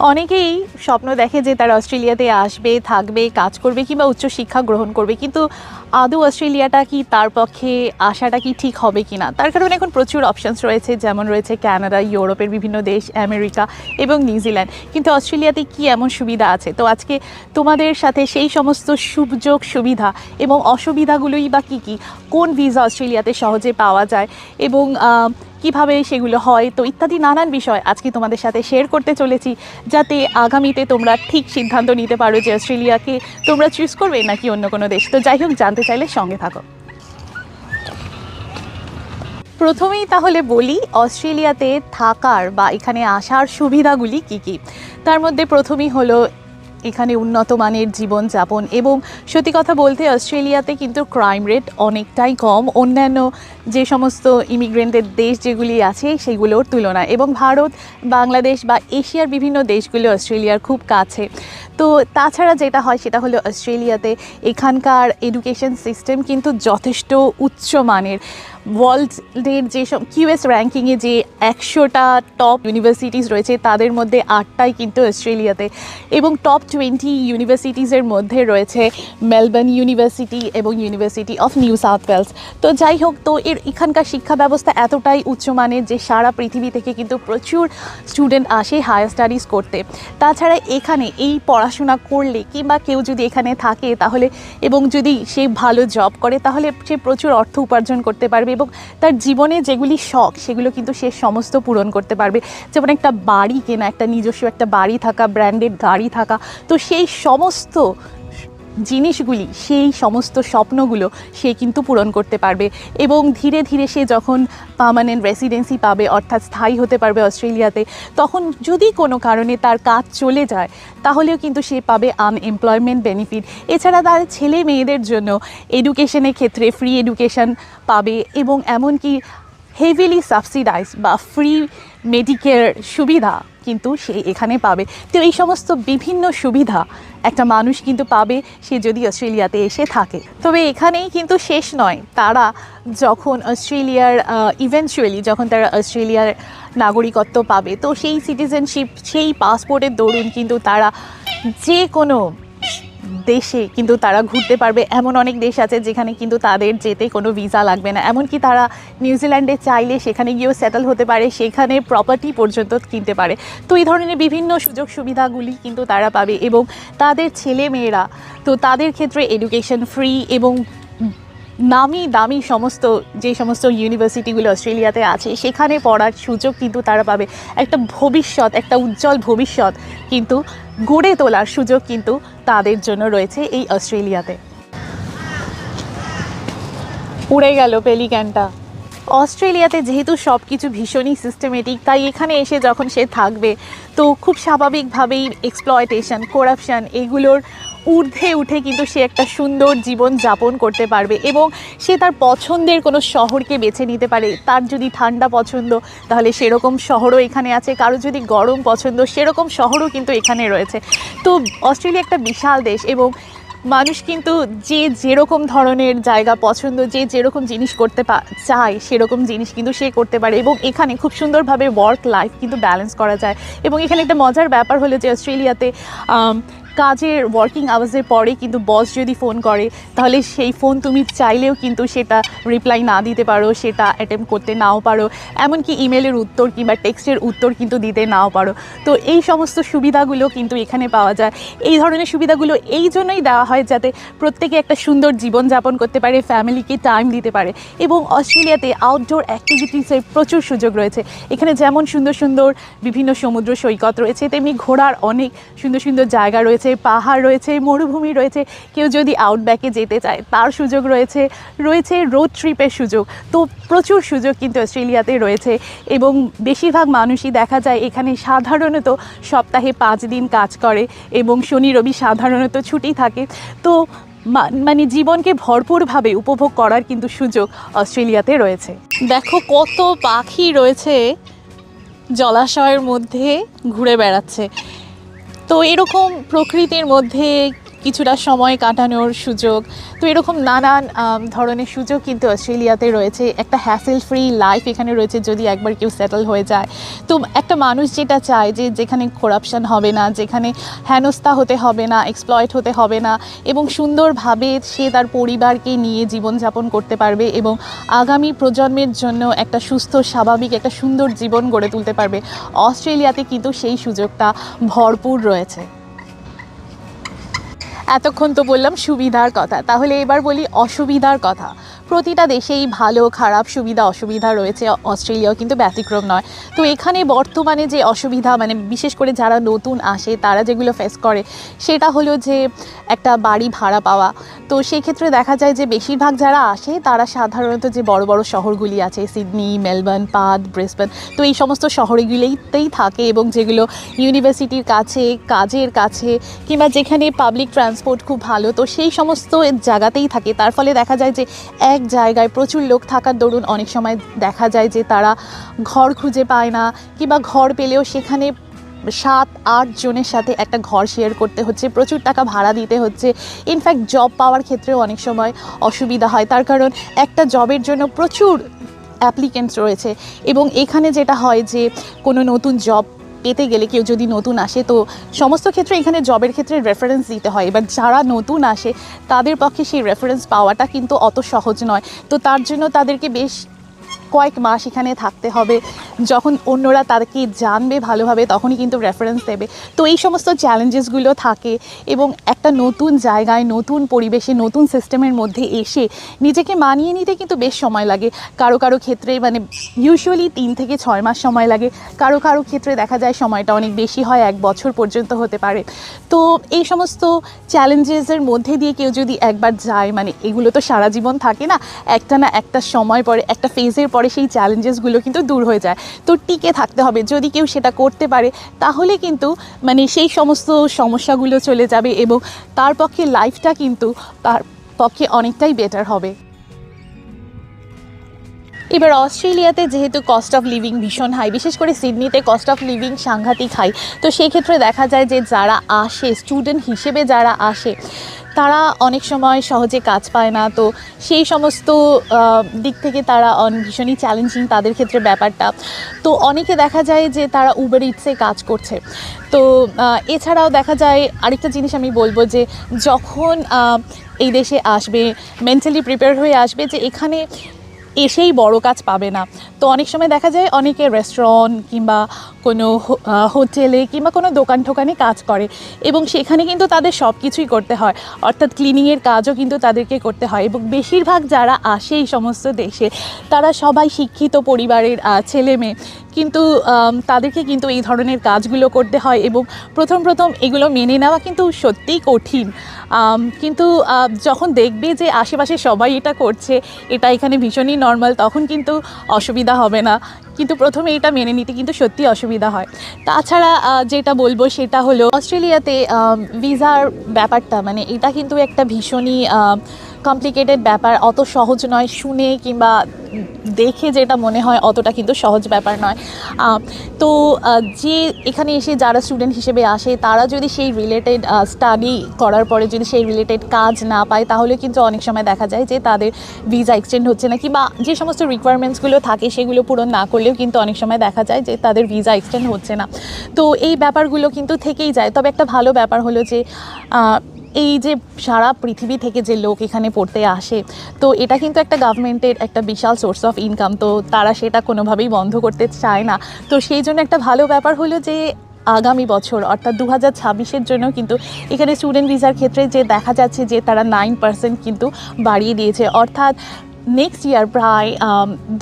অনেকেই স্বপ্ন দেখে যে তারা অস্ট্রেলিয়াতে আসবে, থাকবে, কাজ করবে কিংবা উচ্চশিক্ষা গ্রহণ করবে। কিন্তু আদৌ অস্ট্রেলিয়াটা কি তার পক্ষে আসাটা কি ঠিক হবে কি না তার কারণে এখন প্রচুর অপশানস রয়েছে, যেমন রয়েছে কানাডা ইউরোপের বিভিন্ন দেশ, আমেরিকা এবং নিউজিল্যান্ড কিন্তু অস্ট্রেলিয়াতে কি এমন সুবিধা আছে? তো আজকে তোমাদের সাথে সেই সমস্ত সুযোগ, সুবিধা এবং অসুবিধাগুলোই বা কী কী? কোন ভিসা অস্ট্রেলিয়াতে সহজে পাওয়া যায়? এবং কীভাবে সেগুলো হয়, তো ইত্যাদি নানান বিষয় আজকে তোমাদের সাথে শেয়ার করতে চলেছি। যাতে আগামীতে তোমরা ঠিক সিদ্ধান্ত নিতে পারো যে অস্ট্রেলিয়াকে তোমরা চুজ করবে নাকি অন্য কোনো দেশ। তো যাই হোক, জানতে চাইলে সঙ্গে থাকো। প্রথমেই তাহলে বলি, অস্ট্রেলিয়াতে থাকার বা এখানে আসার সুবিধাগুলি কি কি? তার মধ্যে প্রথমেই হলো এখানে উন্নত মানের জীবনযাপন এবং সত্যি কথা বলতে অস্ট্রেলিয়াতে কিন্তু ক্রাইম রেট অনেকটাই কম। অন্যান্য যে সমস্ত ইমিগ্রেন্টের দেশ যেগুলি আছে, সেগুলোর তুলনায় এবং ভারত, বাংলাদেশ বা এশিয়ার বিভিন্ন দেশগুলো অস্ট্রেলিয়ার খুব কাছে। তো তাছাড়া যেটা হয়, সেটা হলো অস্ট্রেলিয়াতে এখানকার এডুকেশন সিস্টেম কিন্তু যথেষ্ট উচ্চ মানের। ওয়ার্ল্ডের যেসব কিউএস র্যাঙ্কিংয়ে যে একশোটা টপ ইউনিভার্সিটিস রয়েছে, তাদের মধ্যে আটটাই কিন্তু অস্ট্রেলিয়াতে। এবং টপ টোয়েন্টি ইউনিভার্সিটিসের মধ্যে রয়েছে মেলবোর্ন ইউনিভার্সিটি এবং university of New South Wales তো যাই হোক, তো এর এখানকার শিক্ষা ব্যবস্থা এতটাই উচ্চমানের যে সারা পৃথিবী থেকে কিন্তু প্রচুর স্টুডেন্ট আসে হায়ার স্টাডিজ করতে। তাছাড়া এখানে এই পড়াশোনা করলে কিংবা কেউ যদি এখানে থাকে তাহলে, এবং যদি সে ভালো জব করে, তাহলে সে প্রচুর অর্থ উপার্জন করতে পারবে। এবং তার জীবনে যেগুলি শখ, সেগুলো কিন্তু সে সমস্ত পূরণ করতে পারবে। যেমন একটা বাড়ি কেনা, একটা নিজস্ব একটা বাড়ি থাকা ব্র্যান্ডেড গাড়ি থাকা, তো সেই সমস্ত জিনিসগুলি, সেই সমস্ত স্বপ্নগুলো সে কিন্তু পূরণ করতে পারবে এবং ধীরে ধীরে সে যখন পার্মানেন্ট রেসিডেন্সি পাবে, অর্থাৎ স্থায়ী হতে পারবে অস্ট্রেলিয়াতে, তখন যদি কোনো কারণে তার কাজ চলে যায়, তাহলেও কিন্তু সে পাবে আনএমপ্লয়মেন্ট বেনিফিট এছাড়া তার ছেলে মেয়েদের জন্য এডুকেশনের ক্ষেত্রে ফ্রি এডুকেশন পাবে এবং এমনকি হেভিলি সাবসিডাইজ বা ফ্রি মেডিকেয়ার সুবিধা কিন্তু সে এখানে পাবে। তো এই সমস্ত বিভিন্ন সুবিধা একটা মানুষ কিন্তু পাবে, সে যদি অস্ট্রেলিয়াতে এসে থাকে। তবে এখানেই কিন্তু শেষ নয়। তারা যখন অস্ট্রেলিয়ার ইভেনচুয়ালি যখন তারা অস্ট্রেলিয়ার নাগরিকত্ব পাবে, তো সেই সিটিজেনশিপ সেই পাসপোর্টের দরুন কিন্তু তারা যে কোনো দেশে কিন্তু তারা ঘুরতে পারবে। এমন অনেক দেশ আছে যেখানে কিন্তু তাদের যেতে কোনো ভিসা লাগবে না। এমনকি তারা নিউজিল্যান্ডে চাইলে সেখানে গিয়েও সেটেল হতে পারে সেখানে প্রপার্টি পর্যন্ত কিনতে পারে। তো এই ধরনের বিভিন্ন সুযোগ সুবিধাগুলি কিন্তু তারা পাবে এবং তাদের ছেলে মেয়েরা তো তাদের ক্ষেত্রে এডুকেশন ফ্রি এবং নামি দামি সমস্ত, যে সমস্ত ইউনিভার্সিটিগুলো অস্ট্রেলিয়াতে আছে, সেখানে পড়ার সুযোগ কিন্তু তারা পাবে। একটা ভবিষ্যৎ, একটা উজ্জ্বল ভবিষ্যৎ কিন্তু গড়ে তোলার সুযোগ কিন্তু তাদের জন্য রয়েছে এই অস্ট্রেলিয়াতে। উড়ে গেল পেলিক্যানটা অস্ট্রেলিয়াতে যেহেতু সব কিছু ভীষণই সিস্টেমেটিক তাই এখানে এসে যখন সে থাকবে, তো খুব স্বাভাবিকভাবেই এক্সপ্লয়টেশন করাপশান এগুলোর ঊর্ধ্বে উঠে কিন্তু সে একটা সুন্দর জীবন যাপন করতে পারবে এবং সে তার পছন্দের কোনো শহরকে বেছে নিতে পারে। তার যদি ঠান্ডা পছন্দ, তাহলে সেরকম শহরও এখানে আছে। কারও যদি গরম পছন্দ, সেরকম শহরও কিন্তু এখানে রয়েছে। তো অস্ট্রেলিয়া একটা বিশাল দেশ এবং মানুষ কিন্তু যে যেরকম ধরনের জায়গা পছন্দ, যে যেরকম জিনিস করতে চায়, সেরকম জিনিস কিন্তু সে করতে পারে এবং এখানে খুব সুন্দরভাবে ওয়ার্ক লাইফ কিন্তু ব্যালেন্স করা যায়। এবং এখানে একটা মজার ব্যাপার হলো যে অস্ট্রেলিয়াতে কাজের ওয়ার্কিং আওয়ার্সের পরে কিন্তু বস যদি ফোন করে, তাহলে সেই ফোন তুমি চাইলেও কিন্তু সেটা রিপ্লাই না দিতে পারো, সেটা অ্যাটেম্প করতে নাও পারো। এমনকি ইমেলের উত্তর কিংবা টেক্সটের উত্তর কিন্তু দিতে নাও পারো। তো এই সমস্ত সুবিধাগুলো কিন্তু এখানে পাওয়া যায়। এই ধরনের সুবিধাগুলো এই জন্যই দেওয়া হয় যাতে প্রত্যেকে একটা সুন্দর জীবনযাপন করতে পারে ফ্যামিলিকে টাইম দিতে পারে। এবং অস্ট্রেলিয়াতে আউটডোর অ্যাক্টিভিটিসের প্রচুর সুযোগ রয়েছে। এখানে যেমন সুন্দর সুন্দর বিভিন্ন সমুদ্র সৈকত রয়েছে, তেমনি ঘোরার অনেক সুন্দর সুন্দর জায়গা রয়েছে। পাহাড় রয়েছে, মরুভূমি রয়েছে। কেউ যদি আউটব্যাকে যেতে চায়, তার সুযোগ রয়েছে রয়েছে রোড ট্রিপের সুযোগ। তো প্রচুর সুযোগ কিন্তু অস্ট্রেলিয়াতে রয়েছে এবং বেশিরভাগ মানুষই দেখা যায় এখানে সাধারণত সপ্তাহে পাঁচ দিন কাজ করে এবং শনি, রবি সাধারণত ছুটি থাকে। তো মানে জীবনকে ভরপুরভাবে উপভোগ করার কিন্তু সুযোগ অস্ট্রেলিয়াতে রয়েছে। দেখো কত পাখি রয়েছে, জলাশয়ের মধ্যে ঘুরে বেড়াচ্ছে। তো এরকম প্রকৃতির মধ্যে কিছুটা সময় কাটানোর সুযোগ। তো এরকম নানান ধরনের সুযোগ কিন্তু অস্ট্রেলিয়াতে রয়েছে। একটা হ্যাসেল ফ্রি লাইফ এখানে রয়েছে যদি একবার কেউ সেটেল হয়ে যায়। তো একটা মানুষ যেটা চায় যে যেখানে করাপশন হবে না, যেখানে হেনস্থা হতে হবে না এক্সপ্লয়েট হতে হবে না, এবং সুন্দরভাবে সে তার পরিবারকে নিয়ে জীবনযাপন করতে পারবে এবং আগামী প্রজন্মের জন্য একটা সুস্থ, স্বাভাবিক, একটা সুন্দর জীবন গড়ে তুলতে পারবে। অস্ট্রেলিয়াতে কিন্তু সেই সুযোগটা ভরপুর রয়েছে। এতক্ষণ তো বললাম সুবিধার কথা। তাহলে এবার বলি অসুবিধার কথা। প্রতিটা দেশেই ভালো, খারাপ, সুবিধা, অসুবিধা রয়েছে। অস্ট্রেলিয়াও কিন্তু ব্যতিক্রম নয়। তো এখানে বর্তমানে যে অসুবিধা মানে বিশেষ করে যারা নতুন আসে, তারা যেগুলো ফেস করে, সেটা হলো যে একটা বাড়ি ভাড়া পাওয়া। তো সেই ক্ষেত্রে দেখা যায় যে বেশিরভাগ যারা আসে, তারা সাধারণত যে বড় বড় শহরগুলি আছে, সিডনি, মেলবোর্ন পাদ ব্রিসবেন, তো এই সমস্ত শহরগুলিতেই থাকে এবং যেগুলো ইউনিভার্সিটির কাছে, কাজের কাছে কিংবা যেখানে পাবলিক ট্রান্সপোর্ট খুব ভালো, তো সেই সমস্ত জায়গাতেই থাকে। তার ফলে দেখা যায় যে এক জায়গায় প্রচুর লোক থাকার দরুন অনেক সময় দেখা যায় যে তারা ঘর খুঁজে পায় না, কিংবা ঘর পেলেও সেখানে সাত, আট জনের সাথে একটা ঘর শেয়ার করতে হচ্ছে, প্রচুর টাকা ভাড়া দিতে হচ্ছে। ইনফ্যাক্ট জব পাওয়ার ক্ষেত্রেও অনেক সময় অসুবিধা হয়। তার কারণ একটা জবের জন্য প্রচুর অ্যাপ্লিকেন্টস রয়েছে এবং এখানে যেটা হয় যে কোনো নতুন জব পেতে গেলে কেউ যদি নতুন আসে, তো সমস্ত ক্ষেত্রে এখানে জবের ক্ষেত্রে রেফারেন্স দিতে হয়। এবার যারা নতুন আসে, তাদের পক্ষে সেই রেফারেন্স পাওয়াটা কিন্তু অত সহজ নয়। তো তার জন্য তাদেরকে বেশ কয়েক মাস এখানে থাকতে হবে। যখন অন্যরা তাদেরকে জানবে ভালোভাবে, তখনই কিন্তু রেফারেন্স দেবে। তো এই সমস্ত চ্যালেঞ্জেসগুলো থাকে এবং একটা নতুন জায়গায়, নতুন পরিবেশে, নতুন সিস্টেমের মধ্যে এসে নিজেকে মানিয়ে নিতে কিন্তু বেশ সময় লাগে। কারও কারও ক্ষেত্রে মানে ইউজুয়ালি তিন থেকে ছয় মাস সময় লাগে। কারও কারও ক্ষেত্রে দেখা যায় সময়টা অনেক বেশি হয়, এক বছর পর্যন্ত হতে পারে। তো এই সমস্ত চ্যালেঞ্জেসের মধ্যে দিয়ে কেউ যদি একবার যায় মানে এগুলো তো সারা জীবন থাকে না, একটা না একটা সময় পরে, একটা ফেজের পরে সেই চ্যালেঞ্জেসগুলো কিন্তু দূর হয়ে যায়। তো টিকে থাকতে হবে। যদি কেউ সেটা করতে পারে, তাহলে কিন্তু মানে সেই সমস্ত সমস্যাগুলো চলে যাবে এবং তার পক্ষে লাইফটা কিন্তু তার পক্ষে অনেকটাই বেটার হবে। এবার অস্ট্রেলিয়াতে যেহেতু কস্ট অফ লিভিং ভীষণ হাই বিশেষ করে সিডনিতে কস্ট অফ লিভিং সাংঘাতিক হাই তো সেই ক্ষেত্রে দেখা যায় যে যারা আসে স্টুডেন্ট হিসেবে যারা আসে তারা অনেক সময় সহজে কাজ পায় না, তো সেই সমস্ত দিক থেকে তারা ভীষণই চ্যালেঞ্জিং তাদের ক্ষেত্রে ব্যাপারটা। তো অনেকে দেখা যায় যে তারা উবের ইটসে কাজ করছে। তো এছাড়াও দেখা যায় আরেকটা জিনিস আমি বলব যে যখন এই দেশে আসবে মেন্টালি প্রিপেয়ার হয়ে আসবে যে এখানে এসেই বড় কাজ পাবে না। তো অনেক সময় দেখা যায় অনেকে রেস্টুরেন্ট কিংবা কোনো হোটেলে কিংবা কোনো দোকান ঠোকানে কাজ করে এবং সেখানে কিন্তু তাদের সব কিছুই করতে হয়। অর্থাৎ ক্লিনিংয়ের কাজও কিন্তু তাদেরকে করতে হয় এবং বেশিরভাগ যারা আসে এই সমস্ত দেশে, তারা সবাই শিক্ষিত পরিবারের ছেলে মেয়ে। কিন্তু তাদেরকে কিন্তু এই ধরনের কাজগুলো করতে হয় এবং প্রথম প্রথম এগুলো মেনে নেওয়া কিন্তু সত্যিই কঠিন। কিন্তু যখন দেখবে যে আশেপাশে সবাই এটা করছে, এটা এখানে ভীষণই নর্মাল তখন কিন্তু অসুবিধা হবে না। কিন্তু প্রথমে এটা মেনে নিতে কিন্তু সত্যি অসুবিধা হয়। তাছাড়া যেটা বলব সেটা হলো, অস্ট্রেলিয়াতে ভিসার ব্যাপারটা মানে এটা কিন্তু একটা ভীষণই কমপ্লিকেটেড ব্যাপার, অত সহজ নয় শুনে কিংবা দেখে যেটা মনে হয় অতটা কিন্তু সহজ ব্যাপার নয়। তো যে এখানে এসে যারা স্টুডেন্ট হিসেবে আসে, তারা যদি সেই রিলেটেড স্টাডি করার পরে যদি সেই রিলেটেড কাজ না পায়, তাহলে কিন্তু অনেক সময় দেখা যায় যে তাদের ভিসা এক্সটেন্ড হচ্ছে না কিংবা যে সমস্ত রিকোয়ারমেন্টসগুলো থাকে সেগুলো পূরণ না করলেও কিন্তু অনেক সময় দেখা যায় যে তাদের ভিসা এক্সটেন্ড হচ্ছে না। তো, এই ব্যাপারগুলো কিন্তু থেকেই যায়। তবে একটা ভালো ব্যাপার হলো যে এই যে সারা পৃথিবী থেকে যে লোক এখানে পড়তে আসে, তো এটা কিন্তু একটা গভর্নমেন্টের একটা বিশাল সোর্স অফ ইনকাম তো তারা সেটা কোনোভাবেই বন্ধ করতে চায় না। তো সেই জন্য একটা ভালো ব্যাপার হলো যে আগামী বছর, অর্থাৎ দু হাজার ছাব্বিশের জন্য কিন্তু এখানে স্টুডেন্ট ভিসার ক্ষেত্রে যে দেখা যাচ্ছে যে তারা নাইন পার্সেন্ট কিন্তু বাড়িয়ে দিয়েছে। অর্থাৎ নেক্সট ইয়ার প্রায়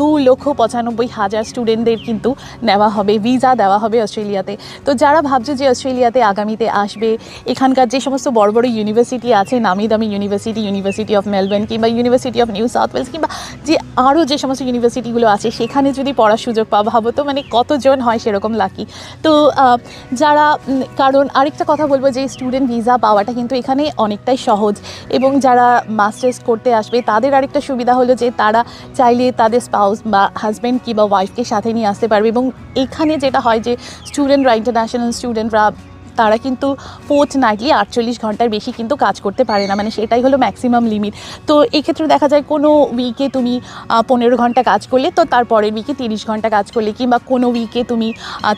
দু লক্ষ পঁচানব্বই হাজার স্টুডেন্টদের কিন্তু নেওয়া হবে ভিসা দেওয়া হবে অস্ট্রেলিয়াতে। তো যারা ভাবছে যে অস্ট্রেলিয়াতে আগামীতে আসবে, এখানকার যে সমস্ত বড় বড় ইউনিভার্সিটি আছে, নামি দামি ইউনিভার্সিটি ইউনিভার্সিটি অফ মেলবোর্ন কিংবা university of New South Wales কিংবা যে আরও যে সমস্ত ইউনিভার্সিটিগুলো আছে, সেখানে যদি পড়ার সুযোগ পাওয়া ভাবো তো মানে কতজন হয় সেরকম লাকি তো যারা কারণ আরেকটা কথা বলব যে স্টুডেন্ট ভিসা পাওয়াটা কিন্তু এখানে অনেকটাই সহজ এবং যারা মাস্টার্স করতে আসবে, তাদের আরেকটা সুবিধা হলো যে তারা চাইলে তাদের স্পাউস বা হাজব্যান্ড কিংবা ওয়াইফকে সাথে নিয়ে আসতে পারবে এবং এখানে যেটা হয় যে স্টুডেন্টরা ইন্টারন্যাশনাল স্টুডেন্টরা তারা কিন্তু ফোর্থ নাইটলি আটচল্লিশ ঘণ্টার বেশি কিন্তু কাজ করতে পারে না মানে সেটাই হলো ম্যাক্সিমাম লিমিট তো এক্ষেত্রে দেখা যায় কোনো উইকে তুমি পনেরো ঘণ্টা কাজ করলে, তো তার পরের উইকে তিরিশ ঘণ্টা কাজ করলে, কিংবা কোনো উইকে তুমি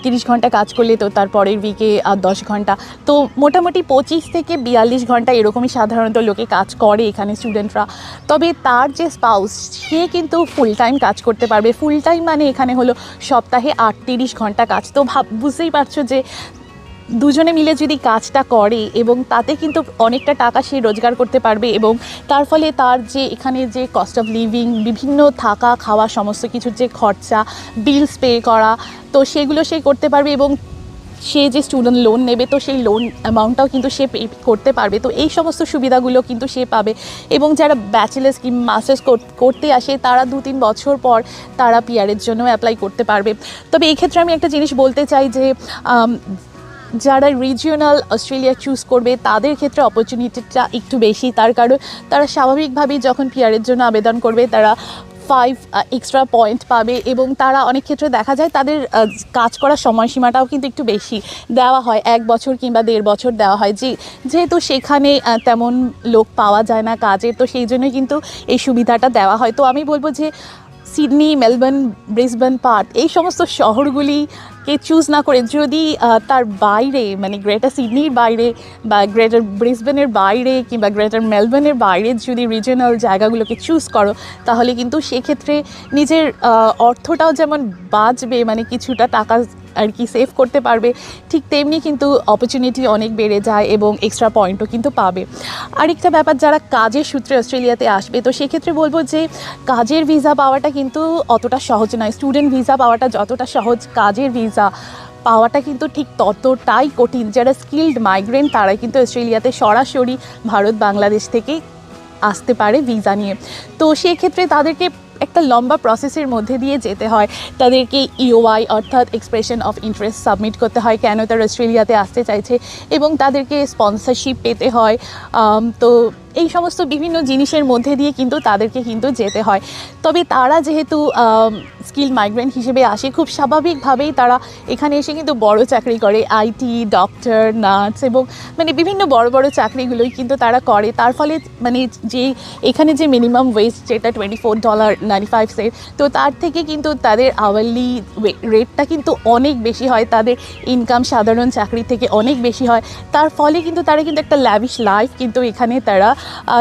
তিরিশ ঘণ্টা কাজ করলে, তো তার পরের উইকে দশ ঘণ্টা। তো মোটামুটি পঁচিশ থেকে বিয়াল্লিশ ঘণ্টা এরকমই সাধারণত লোকে কাজ করে এখানে স্টুডেন্টরা তবে তার যে স্পাউস সে কিন্তু ফুল টাইম কাজ করতে পারবে। ফুল টাইম মানে এখানে হলো সপ্তাহে আটত্রিশ ঘণ্টা কাজ। তো ভাব, বুঝতেই পারছ যে দুজনে মিলে যদি কাজটা করে এবং তাতে কিন্তু অনেকটা টাকা সে রোজগার করতে পারবে এবং তার ফলে তার যে এখানে যে কস্ট অফ লিভিং বিভিন্ন থাকা, খাওয়া, সমস্ত কিছুর যে খরচা বিলস পে করা, তো সেগুলো সে করতে পারবে এবং সে যে স্টুডেন্ট লোন নেবে, তো সেই লোন অ্যামাউন্টটাও কিন্তু সে পে করতে পারবে। তো এই সমস্ত সুবিধাগুলো কিন্তু সে পাবে এবং যারা ব্যাচেলার্স কি মাস্টার্স করতে আসে, তারা দু তিন বছর পর তারা পিয়ারের জন্য অ্যাপ্লাই করতে পারবে। তবে এই ক্ষেত্রে আমি একটা জিনিস বলতে চাই যে যারা রিজিওনাল অস্ট্রেলিয়া চুজ করবে, তাদের ক্ষেত্রে অপরচুনিটিটা একটু বেশি। তার কারণ, তারা স্বাভাবিকভাবেই যখন পিয়ারের জন্য আবেদন করবে, তারা ফাইভ এক্সট্রা পয়েন্ট পাবে এবং তারা অনেক ক্ষেত্রে দেখা যায় তাদের কাজ করার সময়সীমাটাও কিন্তু একটু বেশি দেওয়া হয়। এক বছর কিংবা দেড় বছর দেওয়া হয়। যে, যেহেতু সেখানে তেমন লোক পাওয়া যায় না কাজের, তো সেই জন্যই কিন্তু এই সুবিধাটা দেওয়া হয়। তো আমি বলব যে সিডনি মেলবোর্ন ব্রিসবেন পার্থ এই সমস্ত শহরগুলিকে চুজ না করে, যদি তার বাইরে মানে গ্রেটার সিডনির বাইরে বা গ্রেটার ব্রিসবেনের বাইরে কিংবা গ্রেটার মেলবোর্নের বাইরে যদি রিজনাল জায়গাগুলোকে চুজ করো, তাহলে কিন্তু সেক্ষেত্রে নিজের অর্থটাও যেমন বাঁচবে মানে কিছুটা টাকা আর কি সেভ করতে পারবে, ঠিক তেমনি কিন্তু অপরচুনিটি অনেক বেড়ে যায় এবং এক্সট্রা পয়েন্টও কিন্তু পাবে। আরেকটা ব্যাপার, যারা কাজের সূত্রে অস্ট্রেলিয়াতে আসবে, তো সেক্ষেত্রে বলব যে কাজের ভিসা পাওয়াটা কিন্তু অতটা সহজ নয়। স্টুডেন্ট ভিসা পাওয়াটা যতটা সহজ, কাজের ভিসা পাওয়াটা কিন্তু ঠিক ততটাই কঠিন। যারা স্কিল্ড মাইগ্রেন্ট তারাই কিন্তু অস্ট্রেলিয়াতে সরাসরি ভারত, বাংলাদেশ থেকে আসতে পারে ভিসা নিয়ে। তো সেক্ষেত্রে তাদেরকে একটা লম্বা প্রসেসের মধ্যে দিয়ে যেতে হয়। তাদেরকে ইওআই অর্থাৎ এক্সপ্রেশন অফ ইন্টারেস্ট সাবমিট করতে হয়, কেন তারা অস্ট্রেলিয়াতে আসতে চাইছে এবং তাদেরকে স্পন্সরশিপ পেতে হয়। তো এই সমস্ত বিভিন্ন জিনিসের মধ্যে দিয়ে কিন্তু তাদেরকে কিন্তু যেতে হয়। তবে তারা যেহেতু স্কিল মাইগ্রেন্ট হিসেবে আসে, খুব স্বাভাবিকভাবেই তারা এখানে এসে কিন্তু বড় চাকরি করে। আইটি ডক্টর নার্স এবং মানে বিভিন্ন বড় বড় চাকরিগুলোই কিন্তু তারা করে। তার ফলে মানে যে এখানে যে মিনিমাম ওয়েজ যেটা twenty four dollar ninety five cent তো তার থেকে কিন্তু তাদের আওয়ারলি রেটটা কিন্তু অনেক বেশি হয়। তাদের ইনকাম সাধারণ চাকরি থেকে অনেক বেশি হয়। তার ফলে কিন্তু তারা কিন্তু একটা ল্যাভিশ লাইফ কিন্তু এখানে তারা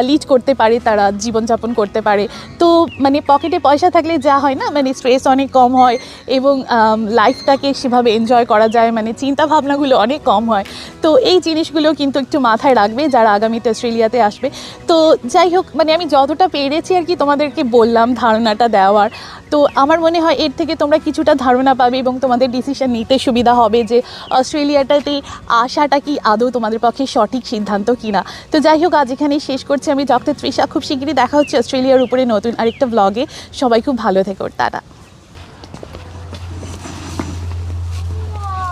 লিড করতে পারে, তারা জীবনযাপন করতে পারে। তো মানে পকেটে পয়সা থাকলে যা হয় না মানে স্ট্রেস অনেক কম হয় এবং লাইফটাকে সেভাবে এনজয় করা যায় মানে চিন্তা ভাবনাগুলো অনেক কম হয়। তো এই জিনিসগুলো কিন্তু একটু মাথায় রাখবে যারা আগামীতে অস্ট্রেলিয়াতে আসবে। তো যাই হোক মানে আমি যতটা পেরেছি আর কি তোমাদেরকে বললাম ধারণাটা দেওয়ার, তো আমার মনে হয় এর থেকে তোমরা কিছুটা ধারণা পাবে এবং তোমাদের ডিসিশন নিতে সুবিধা হবে যে অস্ট্রেলিয়াটাতে আসাটা কি আদৌ তোমাদের পক্ষে সঠিক সিদ্ধান্ত কিনা। তো যাই হোক, আজ এখানেই শেষ করছি। আমি ডক্টর তৃষা খুব শিগগিরই দেখা হচ্ছে অস্ট্রেলিয়ার উপরে নতুন আরেকটা ব্লগে সবাই খুব ভালো থেকো, টাটা।